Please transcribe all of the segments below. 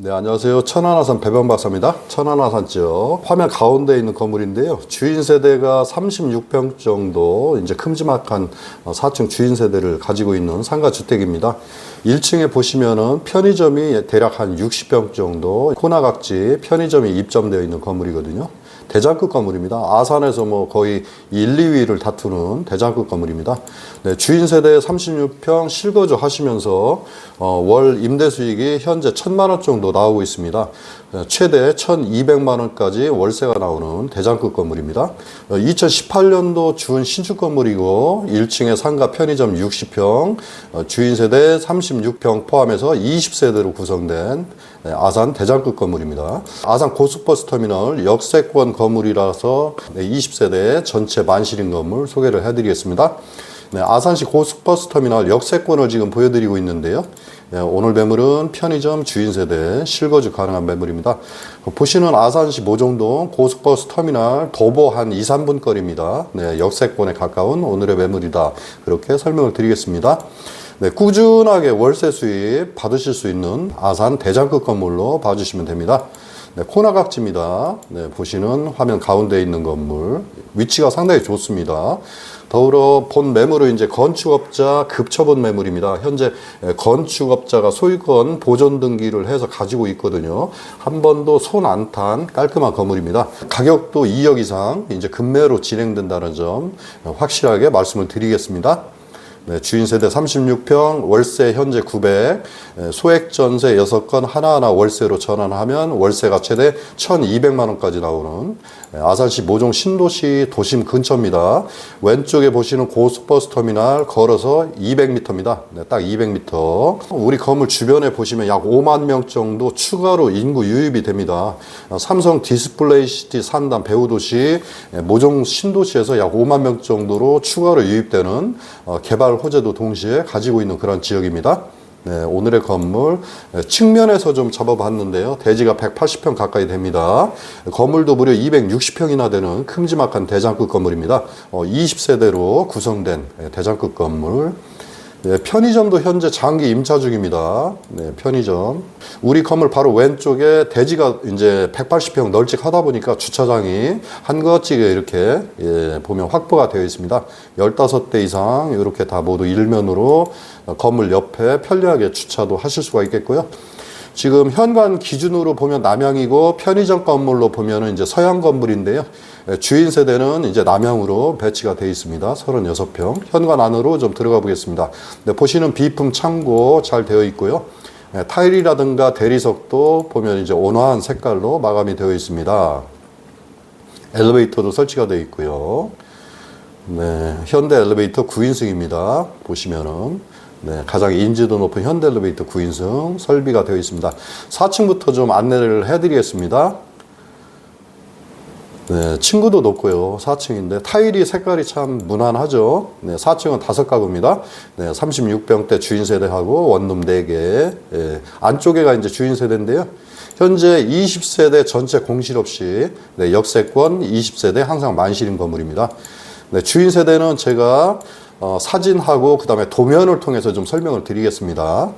네, 안녕하세요. 천안아산 배변박사입니다. 천안아산 지역. 화면 가운데 있는 건물인데요. 주인 세대가 36평 정도, 이제 큼지막한 어, 4층 주인 세대를 가지고 있는 상가 주택입니다. 1층에 보시면은 편의점이 대략 한 60평 정도, 코나각지 편의점이 입점되어 있는 건물이거든요. 대장급 건물입니다. 아산에서 뭐 거의 1, 2위를 다투는 대장급 건물입니다. 네, 주인 세대 36평 실거주 하시면서 어, 월 임대 수익이 현재 1천만 원 정도 나오고 있습니다. 네, 최대 1,200만 원까지 월세가 나오는 대장급 건물입니다. 어, 2018년도 준 신축 건물이고 1층에 상가 편의점 60평, 어, 주인 세대 36평 포함해서 20세대로 구성된 네, 아산 대장급 건물입니다. 아산 고속버스 터미널 역세권 건물이라서 네, 20세대 전체 만실인 건물 소개를 해드리겠습니다. 네, 아산시 고속버스 터미널 역세권을 지금 보여드리고 있는데요. 네, 오늘 매물은 편의점 주인 세대 실거주 가능한 매물입니다. 보시는 아산시 모종동 고속버스 터미널 도보 한 2, 3분 거리입니다. 네, 역세권에 가까운 오늘의 매물이다. 그렇게 설명을 드리겠습니다. 네, 꾸준하게 월세 수입 받으실 수 있는 아산 대장급 건물로 봐주시면 됩니다. 네, 코나각지입니다. 네, 보시는 화면 가운데 있는 건물 위치가 상당히 좋습니다. 더불어 본 매물은 이제 건축업자 급처분 매물입니다. 현재 건축업자가 소유권 보존 등기를 해서 가지고 있거든요. 한 번도 손 안 탄 깔끔한 건물입니다. 가격도 2억 이상 이제 급매로 진행된다는 점 확실하게 말씀을 드리겠습니다. 네, 주인 세대 36평, 월세 현재 900, 에, 소액 전세 6건 하나하나 월세로 전환하면 월세가 최대 1,200만 원까지 나오는 에, 아산시 모종 신도시 도심 근처입니다. 왼쪽에 보시는 고속버스 터미널 걸어서 200m입니다. 네, 딱 200m. 우리 건물 주변에 보시면 약 5만 명 정도 추가로 인구 유입이 됩니다. 어, 삼성 디스플레이 시티 산단 배우도시 에, 모종 신도시에서 약 5만 명 정도로 추가로 유입되는 어, 개발 호재도 동시에 가지고 있는 그런 지역입니다. 네, 오늘의 건물 네, 측면에서 좀 잡아봤는데요. 대지가 180평 가까이 됩니다. 건물도 무려 260평이나 되는 큼지막한 대장급 건물입니다. 어, 20세대로 구성된 네, 대장급 건물. 네, 편의점도 현재 장기 임차 중입니다. 네, 편의점. 우리 건물 바로 왼쪽에 대지가 이제 180평 널찍하다 보니까 주차장이 한거찌게 이렇게 예, 보면 확보가 되어 있습니다. 15대 이상 이렇게 다 모두 일면으로 건물 옆에 편리하게 주차도 하실 수가 있겠고요. 지금 현관 기준으로 보면 남향이고 편의점 건물로 보면은 이제 서양 건물인데요. 예, 주인 세대는 이제 남향으로 배치가 되어 있습니다. 36평. 현관 안으로 좀 들어가 보겠습니다. 네, 보시는 비품 창고 잘 되어 있고요. 예, 타일이라든가 대리석도 보면 이제 온화한 색깔로 마감이 되어 있습니다. 엘리베이터도 설치가 되어 있고요. 네, 현대 엘리베이터 9인승입니다. 보시면은 네, 가장 인지도 높은 현대 엘리베이터 9인승 설비가 되어 있습니다. 4층부터 좀 안내를 해드리겠습니다. 네, 층고도 높고요. 4층인데 타일이 색깔이 참 무난하죠. 네, 4층은 다섯 가구입니다. 네, 36평대 주인 세대하고 원룸 4개. 예, 안쪽에가 이제 주인 세대인데요. 현재 20세대 전체 공실 없이 네, 역세권 20세대 항상 만실인 건물입니다. 네, 주인 세대는 제가 어, 사진하고 그 다음에 도면을 통해서 좀 설명을 드리겠습니다.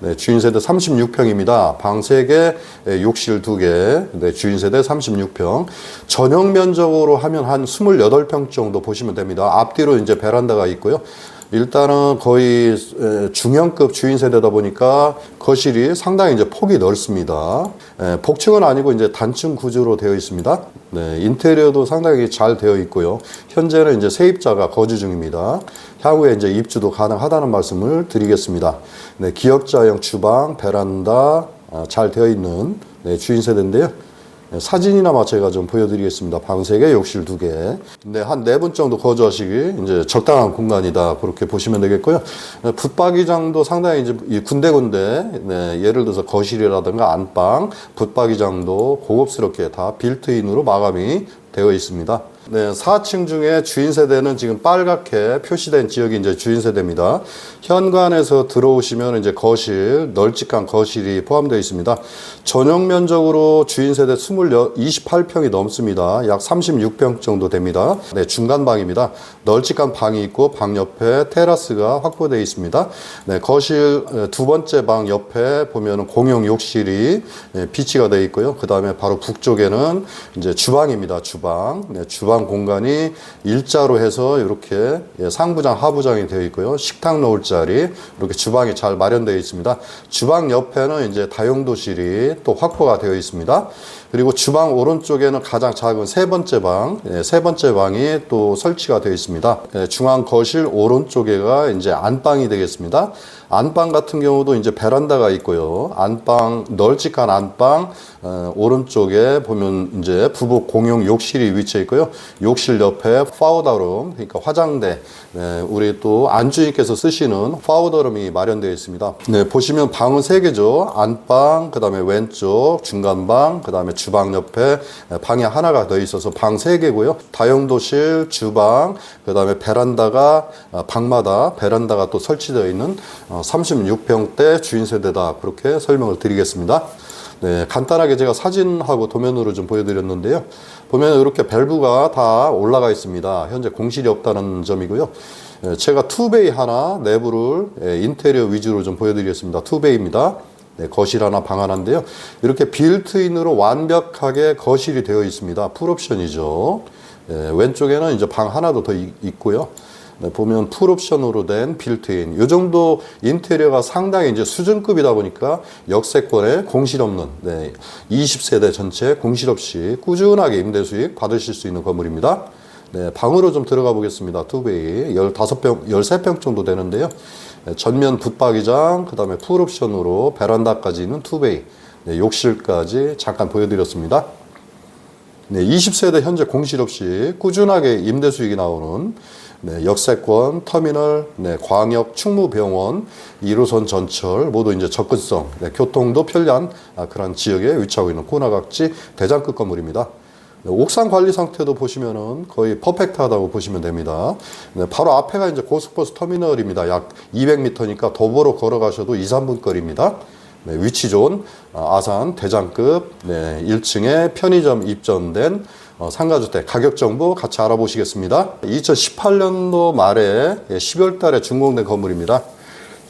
네, 주인 세대 36평입니다. 방 3개, 네, 욕실 2개, 네, 주인 세대 36평. 전용 면적으로 하면 한 28평 정도 보시면 됩니다. 앞뒤로 이제 베란다가 있고요. 일단은 거의 에, 중형급 주인 세대다 보니까 거실이 상당히 이제 폭이 넓습니다. 에, 복층은 아니고 이제 단층 구조로 되어 있습니다. 네, 인테리어도 상당히 잘 되어 있고요. 현재는 이제 세입자가 거주 중입니다. 향후에 이제 입주도 가능하다는 말씀을 드리겠습니다. 네, 기역자형 주방, 베란다 아, 잘 되어 있는 네, 주인 세대인데요. 네, 사진이나마 제가 좀 보여드리겠습니다. 방 3개, 욕실 2개. 네, 한네분 정도 거주하시기 이제 적당한 공간이다. 그렇게 보시면 되겠고요. 네, 붙박이장도 상당히 이제 이 군데군데, 네, 예를 들어서 거실이라든가 안방, 붙박이장도 고급스럽게 다 빌트인으로 마감이 되어 있습니다. 네, 4층 중에 주인 세대는 지금 빨갛게 표시된 지역이 이제 주인 세대입니다. 현관에서 들어오시면 이제 거실, 널찍한 거실이 포함되어 있습니다. 전용 면적으로 주인 세대 20, 28평이 넘습니다. 약 36평 정도 됩니다. 네, 중간 방입니다. 널찍한 방이 있고 방 옆에 테라스가 확보되어 있습니다. 네, 거실 에, 두 번째 방 옆에 보면은 공용 욕실이 예, 비치가 되어 있고요. 그 다음에 바로 북쪽에는 이제 주방입니다. 주방. 네, 주방 공간이 일자로 해서 이렇게 예, 상부장, 하부장이 되어 있고요. 식탁 놓을 자리 이렇게 주방이 잘 마련되어 있습니다. 주방 옆에는 이제 다용도실이 또 확보가 되어 있습니다. 그리고 주방 오른쪽에는 가장 작은 세 번째 방, 예, 세 번째 방이 또 설치가 되어 있습니다. 예, 중앙 거실 오른쪽에가 이제 안방이 되겠습니다. 안방 같은 경우도 이제 베란다가 있고요. 안방 널찍한 안방 어, 오른쪽에 보면 이제 부부 공용 욕실이 위치해 있고요. 욕실 옆에 파우더룸 그러니까 화장대 네, 우리 또 안주인께서 쓰시는 파우더룸이 마련되어 있습니다. 네, 보시면 방은 세 개죠. 안방, 그다음에 왼쪽 중간방, 그다음에 주방 옆에 방이 하나가 더 있어서 방 세 개고요. 다용도실, 주방, 그 다음에 베란다가 아, 방마다 베란다가 또 설치되어 있는 어, 36평대 주인 세대다 그렇게 설명을 드리겠습니다. 네, 간단하게 제가 사진하고 도면으로 좀 보여드렸는데요. 보면 이렇게 밸브가 다 올라가 있습니다. 현재 공실이 없다는 점이고요. 예, 제가 투베이 하나 내부를 예, 인테리어 위주로 좀 보여드리겠습니다. 투베이입니다. 네, 거실 하나, 방 하나인데요. 이렇게 빌트인으로 완벽하게 거실이 되어 있습니다. 풀옵션이죠. 예, 왼쪽에는 이제 방 하나도 더 있- 있고요. 네, 보면 풀옵션으로 된 빌트인. 이 정도 인테리어가 상당히 이제 수준급이다 보니까 역세권에 공실 없는, 네, 20세대 전체 공실 없이 꾸준하게 임대 수익 받으실 수 있는 건물입니다. 네, 방으로 좀 들어가 보겠습니다. 투베이. 15평, 13평 정도 되는데요. 네, 전면 붙박이장, 그 다음에 풀옵션으로 베란다까지 있는 투베이. 네, 욕실까지 잠깐 보여드렸습니다. 네, 20세대 현재 공실 없이 꾸준하게 임대 수익이 나오는 네, 역세권, 터미널, 네, 광역, 충무병원, 1호선 전철 모두 이제 접근성, 네, 교통도 편리한 아, 그런 지역에 위치하고 있는 코나각지 대장급 건물입니다. 네, 옥상 관리 상태도 보시면은 거의 퍼펙트하다고 보시면 됩니다. 네, 바로 앞에가 이제 고속버스 터미널입니다. 약 200m니까 도보로 걸어가셔도 2, 3분 거리입니다. 네, 위치 좋은 아, 아산 대장급 네, 1층에 편의점 입점된 어, 상가주택 가격 정보 같이 알아보시겠습니다. 2018년도 말에 10월 달에 준공된 건물입니다.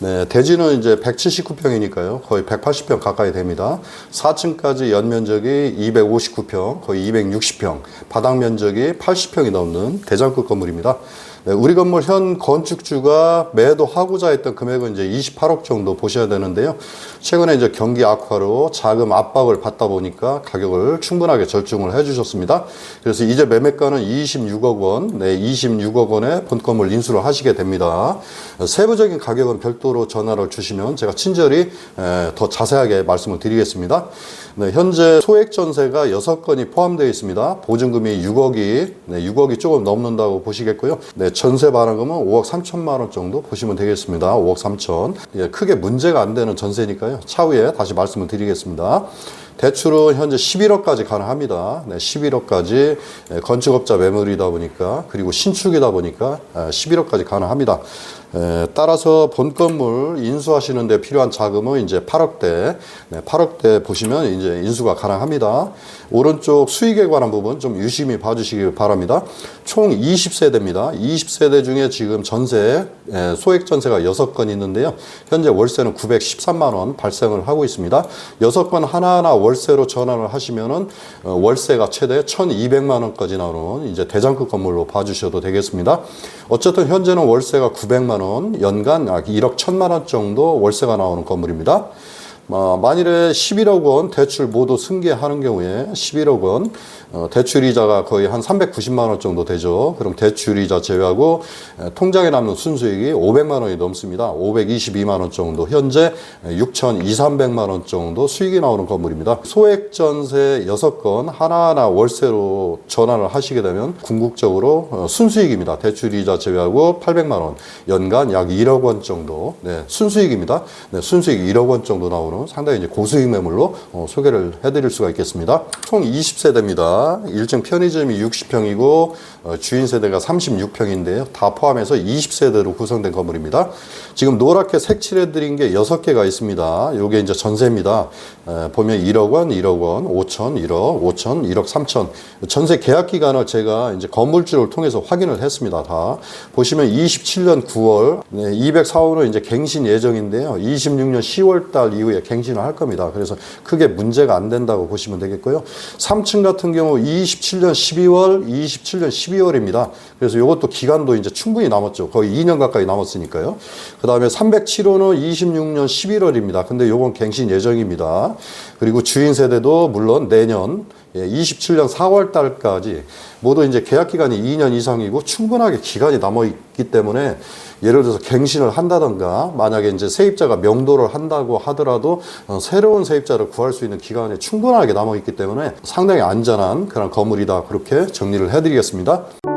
네, 대지는 이제 179평이니까요. 거의 180평 가까이 됩니다. 4층까지 연면적이 259평, 거의 260평, 바닥 면적이 80평이 넘는 대장급 건물입니다. 네, 우리 건물 현 건축주가 매도하고자 했던 금액은 이제 28억 정도 보셔야 되는데요. 최근에 이제 경기 악화로 자금 압박을 받다 보니까 가격을 충분하게 절충을 해주셨습니다. 그래서 이제 매매가는 26억 원, 네, 26억 원에 본 건물 인수를 하시게 됩니다. 세부적인 가격은 별도로 전화를 주시면 제가 친절히 에, 더 자세하게 말씀을 드리겠습니다. 네, 현재 소액 전세가 6건이 포함되어 있습니다. 보증금이 6억이, 네, 6억이 조금 넘는다고 보시겠고요. 네, 전세 반환금은 5억 3천만 원 정도 보시면 되겠습니다. 5억 3천. 예, 크게 문제가 안 되는 전세니까요. 차후에 다시 말씀을 드리겠습니다. 대출은 현재 11억까지 가능합니다. 네, 11억까지 예, 건축업자 매물이다 보니까 그리고 신축이다 보니까 아, 11억까지 가능합니다. 에, 따라서 본 건물 인수하시는 데 필요한 자금은 이제 8억대, 네, 8억대 보시면 이제 인수가 가능합니다. 오른쪽 수익에 관한 부분 좀 유심히 봐주시기 바랍니다. 총 20세대입니다. 20세대 중에 지금 전세, 에, 소액 전세가 6건 있는데요. 현재 월세는 913만 원 발생을 하고 있습니다. 6건 하나하나 월세로 전환을 하시면은 어, 월세가 최대 1,200만 원까지 나오는 이제 대장급 건물로 봐주셔도 되겠습니다. 어쨌든 현재는 월세가 900만 원, 연간 약 1억 1천만 원 정도 월세가 나오는 건물입니다. 어, 만일에 11억 원 대출 모두 승계하는 경우에 11억 원 어, 대출 이자가 거의 한 390만 원 정도 되죠. 그럼 대출 이자 제외하고 에, 통장에 남는 순수익이 500만 원이 넘습니다. 522만 원 정도 현재 6,200만 원 정도 수익이 나오는 건물입니다. 소액 전세 6건 하나하나 월세로 전환을 하시게 되면 궁극적으로 어, 순수익입니다. 대출 이자 제외하고 800만 원 연간 약 1억 원 정도 네, 순수익입니다. 네, 순수익 1억 원 정도 나오는 경우는 상당히 이제 고수익 매물로 어, 소개를 해드릴 수가 있겠습니다. 총 20세대입니다. 1층 편의점이 60평이고 어, 주인 세대가 36평인데요. 다 포함해서 20세대로 구성된 건물입니다. 지금 노랗게 색칠해드린 게 6개가 있습니다. 요게 이제 전세입니다. 에, 보면 1억 원, 1억 원, 5천, 1억, 5천, 1억 3천. 전세 계약 기간을 제가 이제 건물주를 통해서 확인을 했습니다. 다 보시면 27년 9월 네, 204호는 이제 갱신 예정인데요. 26년 10월 달 이후에 갱신을 할 겁니다. 그래서 크게 문제가 안 된다고 보시면 되겠고요. 3층 같은 경우 27년 12월, 27년 12월입니다. 그래서 이것도 기간도 이제 충분히 남았죠. 거의 2년 가까이 남았으니까요. 그 다음에 307호는 26년 11월입니다. 근데 요건 갱신 예정입니다. 그리고 주인 세대도 물론 내년 예, 27년 4월 달까지 모두 이제 계약 기간이 2년 이상이고 충분하게 기간이 남아 있기 때문에 예를 들어서 갱신을 한다던가 만약에 이제 세입자가 명도를 한다고 하더라도 어, 새로운 세입자를 구할 수 있는 기간이 충분하게 남아 있기 때문에 상당히 안전한 그런 건물이다 그렇게 정리를 해드리겠습니다.